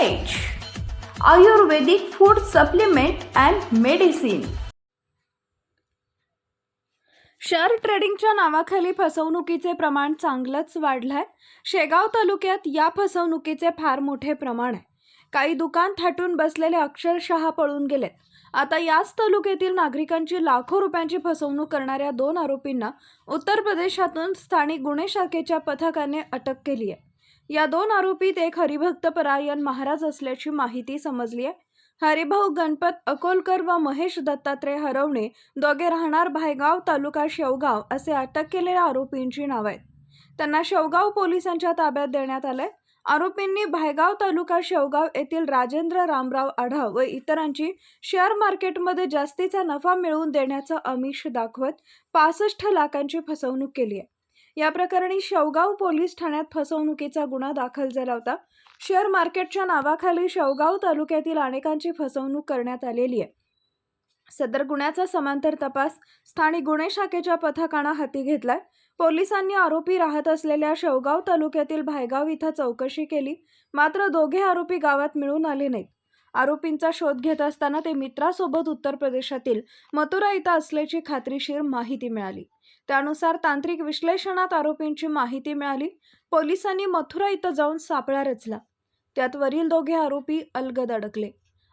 Ayurvedic food supplement and medicine share ट्रेडिंगच्या नावाखाली फसवणुकीचे प्रमाण चांगलंच वाढलंय. शेगाव तालुक्यात या फसवणुकीचे फार मोठे प्रमाण आहे. काही दुकान थाटून बसलेले अक्षरशः पळून गेलेत. आता याच तालुक्यातील नागरिकांची लाखो रुपयांची फसवणूक करणाऱ्या दोन आरोपींना उत्तर प्रदेशातून स्थानिक गुन्हे शाखेच्या पथकाने अटक केली आहे या दोन आरोपीत एक हरिभक्त परायण महाराज असल्याची माहिती समजली आहे. हरिभाऊ गणपत अकोलकर व महेश दत्तात्रय हरवणे दोघे राहणार भायगाव तालुका शेवगाव असे अटक केलेल्या आरोपींची नाव आहेत. त्यांना शेवगाव पोलिसांच्या ताब्यात देण्यात आलंय. आरोपींनी भायगाव तालुका शेवगाव येथील राजेंद्र रामराव आढाव व इतरांची शेअर मार्केटमध्ये जास्तीचा नफा मिळवून देण्याचं आमिष दाखवत पासष्ट लाखांची फसवणूक केली आहे. या प्रकरणी शेवगाव पोलीस ठाण्यात फसवणुकीचा गुन्हा दाखल झाला होता. शेअर मार्केटच्या नावाखाली शेवगाव तालुक्यातील अनेकांची फसवणूक करण्यात आलेली आहे. सदर गुन्ह्याचा समांतर तपास स्थानिक गुन्हे शाखेच्या पथकानं हाती घेतलाय. पोलिसांनी आरोपी राहत असलेल्या शेवगाव तालुक्यातील भायगाव इथं चौकशी केली. मात्र दोघे आरोपी गावात मिळून आले नाहीत. आरोपींचा शोध घेत असताना ते मित्रासोबत उत्तर प्रदेशातील मथुरा इथं असल्याची खात्रीशीर माहिती मिळाली. त्यानुसार तांत्रिक विश्लेषणात आरोपींची माहिती मिळाली. पोलिसांनी मथुरा इथं जाऊन सापळा रचला. त्यात वरील दोघे आरोपी अलगद अडकले.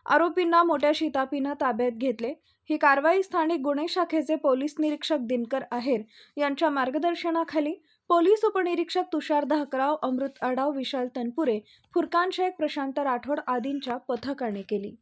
आरोपींना मोठ्या शितापीनं ताब्यात घेतले. ही कारवाई स्थानिक गुन्हे शाखेचे पोलीस निरीक्षक दिनकर आहेर यांच्या मार्गदर्शनाखाली. पोलीस उपनिरीक्षक तुषार धाकराव अमृत अडाव विशाल तनपुरे फुरकान शेख प्रशांत राठोड आदींच्या पथकाने केली.